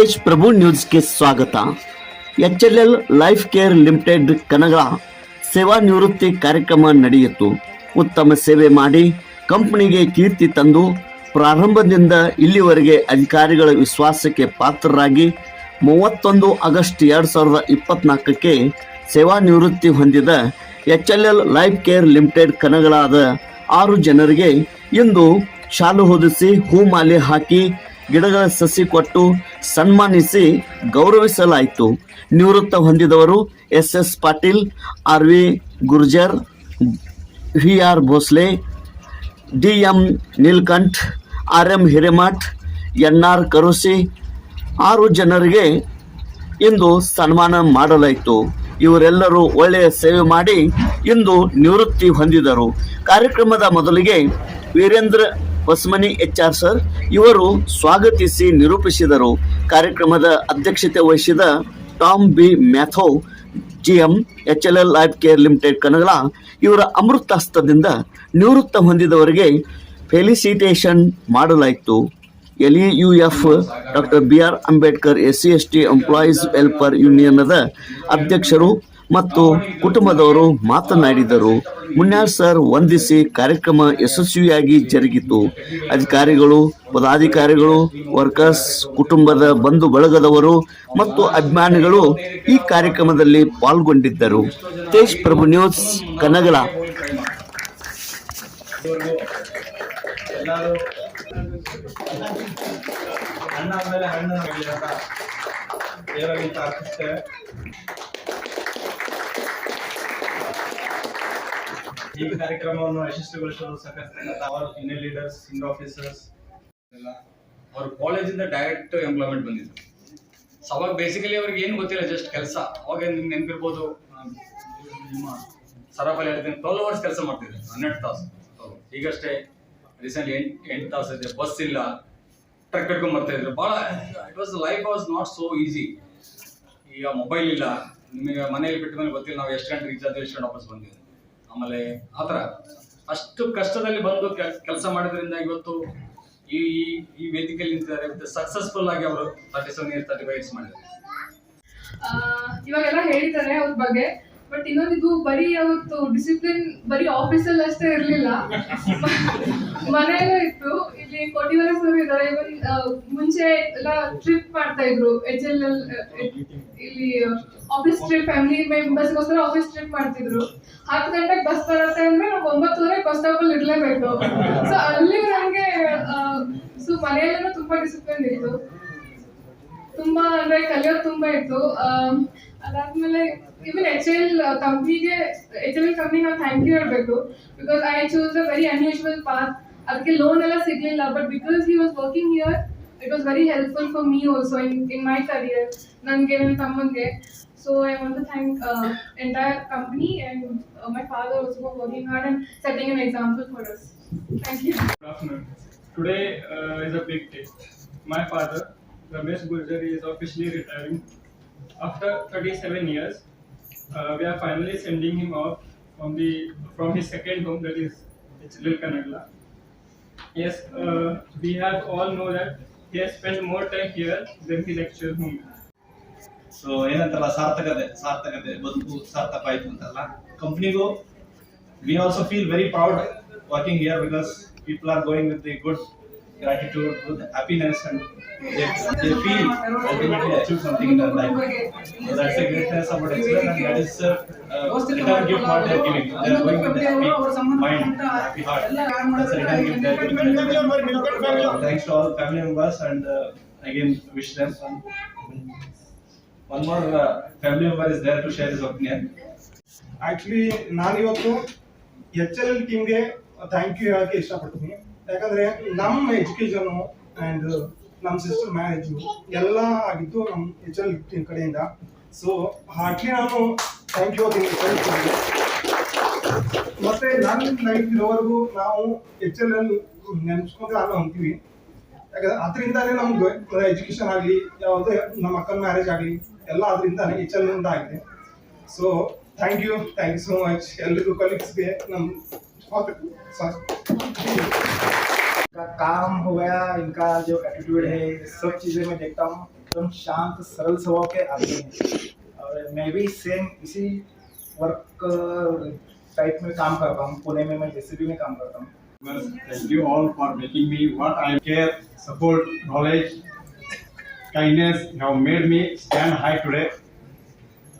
ತೇಜ್ ಪ್ರಭು ನ್ಯೂಸ್ಗೆ ಸ್ವಾಗತ. H L L life care limited ಕನಗಳ ಸೇವಾ ನಿವೃತ್ತಿ ಕಾರ್ಯಕ್ರಮ ನಡೆಯಿತು. ಉತ್ತಮ ಸೇವೆ ಮಾಡಿ ಕಂಪನಿಗೆ ಕೀರ್ತಿ ತಂದು ಪ್ರಾರಂಭದಿಂದ ಇಲ್ಲಿವರೆಗೆ ಅಧಿಕಾರಿಗಳ ವಿಶ್ವಾಸಕ್ಕೆ ಪಾತ್ರರಾಗಿ ಮೂವತ್ತೊಂದು ಆಗಸ್ಟ್ ಎರಡು ಸಾವಿರದ ಇಪ್ಪತ್ನಾಲ್ಕಕ್ಕೆ ಸೇವಾ ನಿವೃತ್ತಿ ಹೊಂದಿದ H L L life care limited ಕನಗಳಾದ ಆರು ಜನರಿಗೆ ಇಂದು ಶಾಲು ಹೊದಿಸಿ ಹೂಮಾಲೆ ಹಾಕಿ ಗಿಡಗಳ ಸಸಿ ಕೊಟ್ಟು ಸನ್ಮಾನಿಸಿ ಗೌರವಿಸಲಾಯಿತು. ನಿವೃತ್ತ ಹೊಂದಿದವರು S S Patil, R V Gurjar, V R Bhosle, D M Neelkanth, R M Hiremath, N R ಕರುಸಿ ಆರು ಜನರಿಗೆ ಇಂದು ಸನ್ಮಾನ ಮಾಡಲಾಯಿತು. ಇವರೆಲ್ಲರೂ ಒಳ್ಳೆಯ ಸೇವೆ ಮಾಡಿ ಇಂದು ನಿವೃತ್ತಿ ಹೊಂದಿದರು. ಕಾರ್ಯಕ್ರಮದ ಮೊದಲಿಗೆ Virendra Hosamani H R sir, ಇವರು ಸ್ವಾಗತಿಸಿ ನಿರೂಪಿಸಿದರು. ಕಾರ್ಯಕ್ರಮದ ಅಧ್ಯಕ್ಷತೆ ವಹಿಸಿದ Tom B Mathew G M H L L life care limited ಕನಗಳ ಇವರ ಅಮೃತ ಹಸ್ತದಿಂದ ನಿವೃತ್ತ ಹೊಂದಿದವರಿಗೆ ಫೆಲಿಸಿಟೇಷನ್ ಮಾಡಲಾಯಿತು. L E U F doctor B R Ambedkar, S C S T employees welfare ಯೂನಿಯನ್ದ ಅಧ್ಯಕ್ಷರು ಮತ್ತು ಕುಟುಂಬದವರು ಮಾತನಾಡಿದರು. ಮುನ್ಯಾರ್ ಸರ್ ವಂದಿಸಿ ಕಾರ್ಯಕ್ರಮ ಯಶಸ್ವಿಯಾಗಿ ಜರುಗಿತು. ಅಧಿಕಾರಿಗಳು, ಪದಾಧಿಕಾರಿಗಳು, ವರ್ಕರ್ಸ್, ಕುಟುಂಬದ ಬಂಧು ಬಳಗದವರು ಮತ್ತು ಅಭಿಮಾನಿಗಳು ಈ ಕಾರ್ಯಕ್ರಮದಲ್ಲಿ ಪಾಲ್ಗೊಂಡಿದ್ದರು. ತೇಜ್ ಪ್ರಭು ನ್ಯೂಸ್ ಕನಗಲ ಹಣ್ಣು ಈ ಕಾರ್ಯಕ್ರಮವನ್ನು ಯಶಸ್ವಿಗೊಳಿಸಲು ಸಹಕರಿಸಿದ ಅವರ ಸೀನಿಯರ್ ಲೀಡರ್ಸ್ ಸೀನಿಯರ್ ಆಫೀಸರ್ಸ್ ಎಲ್ಲ. ಅವ್ರ ಕಾಲೇಜಿಂದ ಡೈರೆಕ್ಟ್ ಎಂಪ್ಲಾಯ್ಮೆಂಟ್ ಬಂದಿದ್ರು. ಸೊ ಅವಾಗ ಬೇಸಿಕಲಿ ಅವ್ರಿಗೆ ಏನು ಗೊತ್ತಿಲ್ಲ ಜಸ್ಟ್ ಕೆಲಸ. ಅವಾಗ ನಿಮ್ಗೆ ನೆನಪಿರ್ಬೋದು ನಿಮ್ಮ ಸರಾಫಲ್ಲಿ ಹೇಳ್ತೀನಿ ಟ್ವೆಲ್ ಅವರ್ಸ್ ಕೆಲಸ ಮಾಡ್ತಿದ್ರು, ಹನ್ನೆರಡು ತಾಸು. ಈಗಷ್ಟೇ ರೀಸೆಂಟ್ಲಿ ಎಂಟು ಎಂಟು ತಾಸು ಇದೆ ಬಸ್ ಇಲ್ಲ. ಟ್ರಕ್ ಕಟ್ಕೊಂಡ್ ಬರ್ತಾ ಇದ್ರು. ಭಾಳ it was life was not so easy ಈಗ ಮೊಬೈಲ್ ಇಲ್ಲ. ನಿಮಗೆ ಮನೆಯಲ್ಲಿ ಬಿಟ್ಟ ಮೇಲೆ ಗೊತ್ತಿಲ್ಲ, ನಾವು ಎಷ್ಟು ಗಂಟೆ ರೀಚ್ ಆದ್ರೆ ಎಷ್ಟು ಗಂಟೆ ವಾಪಸ್ ಬಂದಿವಿ ಆಮೇಲೆ ಆ ಥರ. ಅಷ್ಟು ಕಷ್ಟದಲ್ಲಿ ಬಂದು ಕೆಲಸ ಮಾಡಿದ್ರಿಂದ ಇವತ್ತು ಈ, ಈ- ವೇದಿಕೆಯಲ್ಲಿ ನಿಂತಿದ್ದಾರೆ. ಸಕ್ಸಸ್ಫುಲ್ ಆಗಿ ಅವರು thirty seven years thirty five years ಇವಾಗೆಲ್ಲ ಹೇಳ್ತಾರೆ ಅವ್ರ ಬಗ್ಗೆ ಬಟ್ ಇನ್ನೊಂದಿದು ಬರೀ ಅವತ್ತು ಡಿಸಿಪ್ಲಿನ್ ಬರೀ ಆಫೀಸಲ್ಲಿ ಅಷ್ಟೇ ಇರ್ಲಿಲ್ಲ. ಮನೆಯಲ್ಲೂ ಇತ್ತು. ಇಲ್ಲಿ ಕೋಟಿವರ ಸರ್ ಇದ್ದಾರೆ ಇವನ್ ಮುಂಚೆ ಎಲ್ಲ ಟ್ರಿಪ್ ಮಾಡ್ತಾ ಇದ್ರು. ಎಚ್ ಎಲ್ ಎಲ್ ಇಲ್ಲಿ ಆಫೀಸ್ ಟ್ರಿಪ್ ಫ್ಯಾಮಿಲಿ ಮೆಂಬರ್ಸ್ಗೋಸ್ಕರ ಆಫೀಸ್ ಟ್ರಿಪ್ ಮಾಡ್ತಿದ್ರು. ಹತ್ತು ಗಂಟೆಗೆ ಬಸ್ ಬರುತ್ತೆ ಅಂದ್ರೆ ನಾವು ಒಂಬತ್ತುವರೆ ಬಸ್ ಸ್ಟಾಪ್ ಅಲ್ಲಿ ಇರ್ಲೇಬೇಕು. ಸೊ ಅಲ್ಲಿ ನನಗೆ ಸೊ ಮನೆಯಲ್ಲೂ ತುಂಬಾ ಡಿಸಿಪ್ಲಿನ್ ಇತ್ತು. ತುಂಬಾ ಅಂದ್ರೆ ಕಲಿಯೋದು ತುಂಬಾ ಇತ್ತು. ಆಮ್, ಅದಾದ್ಮೇಲೆ ಇವನ್ ಎಚ್ ಎಲ್ ಕಂಪ್ನಿಗೆ ಎಚ್ ಎಲ್ ಕಂಪ್ನಿ ನಾವು ಥ್ಯಾಂಕ್ ಯು ಹೇಳ್ಬೇಕು. Because I choose a very unusual path ಅದಕ್ಕೆ ಲೋನ್ ಎಲ್ಲ ಸಿಗ್ಲಿಲ್ಲ but because he was working here It was very helpful for me also in in my career ನನಗೆ ನನ್ನ ತಮ್ಮಂಗೆ so I want to thank entire company and my father also for working hard and setting an example for us thank you Good afternoon. Today uh, is a big day. My father, Ramesh Gurjar, is officially retiring. After 37 years, uh, we are finally sending him off from the from his second home, that is Lil Kanagla. Yes, uh, we have all know that he has spent more time here than his actual home. So ಏನಂತಲ್ಲ, ಸಾರ್ಥಕತೆ ಸಾರ್ಥಕತೆ, ಬದುಕು ಸಾರ್ಥಕ ಆಯ್ತು ಅಂತಲ್ಲ ಕಂಪ್ನಿಗೂ we also feel very proud working here because people are going with the good gratitude, good happiness, and they, they feel ultimately achieve something in their life. So that's the greatness about excellence, and that is uh, uh, return gift what they are giving. They are going with a happy mind, happy heart. That's a return gift they are giving. Uh, thanks to all family members, and uh, again wish them one. One more uh, family member is there to share his opinion. Actually ನಾನಿವತ್ತು H L L ಟೀಮ್ಗೆ thank you ಹೇಳಕ್ಕೆ ಇಷ್ಟಪಡ್ತೀನಿ ಯಾಕಂದ್ರೆ ನಮ್ಮ education and ನಮ್ಮ sister marriage ಎಲ್ಲ ಆಗಿದ್ದು ನಮ್ಮ ಎಚ್ ಎಲ್ ಕಡೆಯಿಂದ. ಸೊ ಹಾರ್ಟ್ಲಿ ನಾನು ಥ್ಯಾಂಕ್ ಯು ಹೇಳ್ತೀನಿ. ಮತ್ತೆ ನನ್ನ ಲೈಫ್ ಇರೋವರೆಗೂ ನಾವು ಎಚ್ ಎಲ್ ಎಲ್ ನೆನೆಸ್ಕೊಂಡು ನಾನು ಅಂತೀವಿ. ಯಾಕಂದ್ರೆ ಅದರಿಂದಾನೇ ನಮ್ಗೆ ಎಜುಕೇಶನ್ ಆಗಲಿ, ಯಾವುದೇ ನಮ್ಮ ಅಕ್ಕನ ಮ್ಯಾರೇಜ್ ಆಗಲಿ, ಎಲ್ಲ ಅದರಿಂದಾನೇ ಎಚ್ ಎಲ್ ಇಂದ ಆಗಿದೆ. So thank you thank you so much ಎಲ್ರಿಗೂ ಕಲೀಗ್ಸ್ಗೆ ನಮ್ಮ इनका काम हो गया, इनका जो एटीट्यूड है सब चीज़ें मैं देखता हूँ। एकदम शांत, सरल स्वभाव के आदमी हैं। और मैं भी सेम इसी वर्क टाइप में काम करता हूँ। पुणे में मैं जैसे भी मैं काम करता हूँ। Thank you all for making me what I care support knowledge kindness have made me stand high today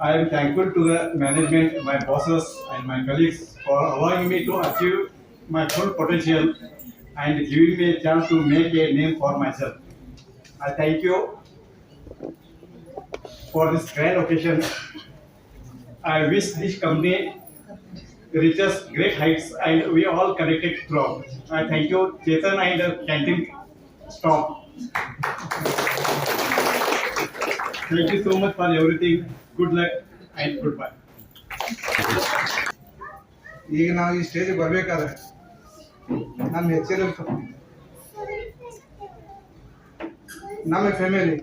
I am thankful to the management my bosses and my colleagues for allowing me to achieve my full potential and giving me a chance to make a name for myself. I thank you for this grand occasion. I wish this company reaches great heights and we are all connected throughout. I thank you, Chetan and the canteen staff. Thank you so much for everything. Good luck and goodbye. ಈಗ ನಾವು ಈ ಸ್ಟೇಜಿಗೆ ಬರಬೇಕಾದ್ರೆ ನಮ್ಮ H L ನಮ್ಮ family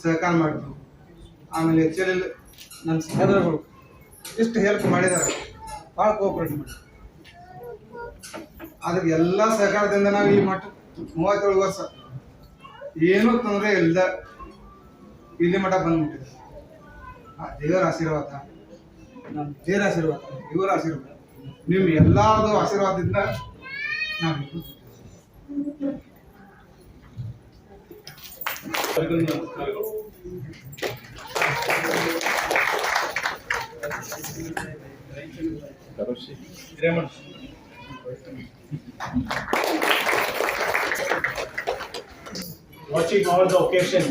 ಸಹಕಾರ ಮಾಡಿದ್ರು. ಆಮೇಲೆ H L ನಮ್ಮ ಸಹೋದರಗಳು ಇಷ್ಟು ಹೆಲ್ಪ್ ಮಾಡಿದ್ದಾರೆ. ಭಾಳ ಕೋಪರೇಟ್ ಮಾಡಿ ಆದ್ರೆ ಎಲ್ಲ ಸಹಕಾರದಿಂದ ನಾವು ಈ ಮಟ್ಟ ಮೂವತ್ತೇಳು ವರ್ಷ ಏನೂ ತೊಂದರೆ ಇಲ್ಲದ ಇಲ್ಲಿ ಮಠ ಬಂದ್ಬಿಟ್ಟಿದೆ. ಆ ದೇವರ ಆಶೀರ್ವಾದ, ನಮ್ಮ ದೇವರ ಆಶೀರ್ವಾದ, ಇವರ ಆಶೀರ್ವಾದ. ನಿಮ್ಮ ಎಲ್ಲಾರದು ಆಶೀರ್ವಾದದಿಂದ ನಾವು Watching all the occasion,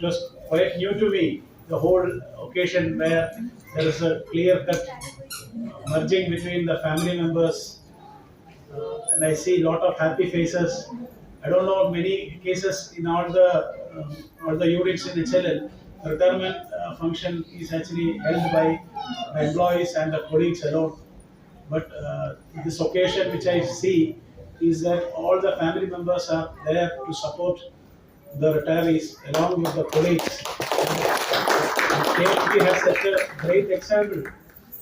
just quite new to me, the whole occasion where there is a clear cut merging between the family members. Uh, and I see a lot of happy faces. I don't know many cases in all the um, all the units in HLL. Retirement uh, function is actually held by the employees and the colleagues alone. But uh, this occasion, which I see, is that all the family members are there to support the retirees along with the colleagues. KFP has set a great example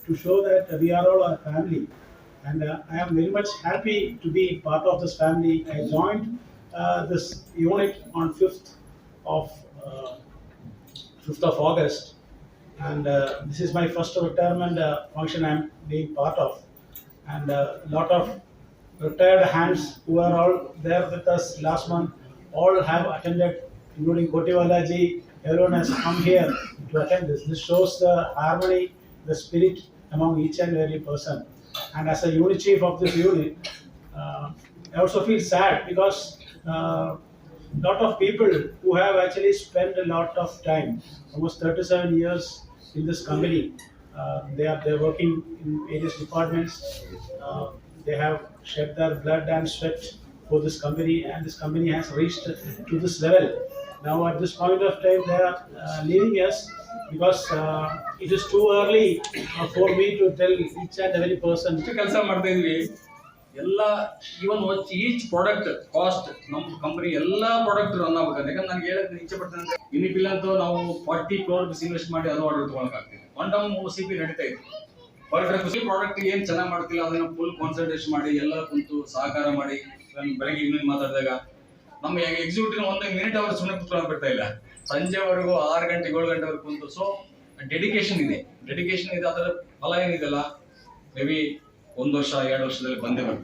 to show that we are all a family. And uh, I am very much happy to be part of this family. I joined uh, this unit on 5th of uh, 5th of August, and uh, this is my first retirement uh, function I'm being part of. And a lot of retired hands who are all there with us last month, all have attended, including Kotiwalaji. Everyone has come here to attend this. This shows the harmony, the spirit among each and every person. And as a unit chief of this unit, uh, I also feel sad because uh, lot of people who have actually spent a lot of time, almost 37 years in this company. Uh, they are they're working in various departments. Uh, they have shed their blood and sweat for this company, and this company has reached to this level. Now, at this point of time, they are uh, leaving us because uh, it is too early uh, for me to tell each and every person. ಕೆಲಸ ಮಾಡ್ತಾ ಇದ್ವಿ. ಎಲ್ಲ even each product cost ನಮ್ಮ company ಎಲ್ಲ product run ಆಗ್ಬೇಕಂದ್ರೆ ಯಾಕಂದ್ರೆ ನನಗೆ ಹೇಳಕ್ಕೆ ಇಚ್ಛೆ ಪಡ್ತೇನೆ ಇನಿಪಿಲ್ ಅಂತ ನಾವು ಫಾರ್ಟಿ ಕ್ರೋರ್ ಇನ್ವೆಸ್ಟ್ ಮಾಡಿ ಅದು order ತಗೊಳಕಾಗ್ತಿದೆ one time O C P ನಡೀತಾ ಇತ್ತು. ಬಟ್ ಕೃಷಿ ಪ್ರಾಡಕ್ಟ್ ಏನ್ ಚೆನ್ನಾಗಿ ಮಾಡ್ತಿಲ್ಲ ಅದನ್ನ ಫುಲ್ ಕಾನ್ಸಂಟ್ರೇಷನ್ ಮಾಡಿ ಎಲ್ಲ ಕುಂತು ಸಹಕಾರ ಮಾಡಿ ನಾನು ಬೆಳಗ್ಗೆ ಈವ್ನಿಂಗ್ ಮಾತಾಡಿದಾಗ ನಮ್ಮ ಎಕ್ಸಿಕ್ಯೂಟಿವ್ ಒಂದು ಮಿನಿಟ್ ಅವರ್ ಸುಮ್ಮನೆ ಕುತ್ಕೊಂಡು ಬಿಡ್ತಾ ಇಲ್ಲ. ಸಂಜೆವರೆಗೂ ಆರು ಗಂಟೆ ಏಳು ಗಂಟೆವರೆಗೂ ಕುಂತು ಸೊ ಡೆಡಿಕೇಶನ್ ಇದೆ. ಡೆಡಿಕೇಶನ್ ಇದೆ ಅದರ ಫಲ ಏನಿದೆಲ್ಲ ಮೇ ಬಿ ಒಂದು ವರ್ಷ, ಎರಡು ವರ್ಷದಲ್ಲಿ ಬಂದೇ ಬರ್ತದೆ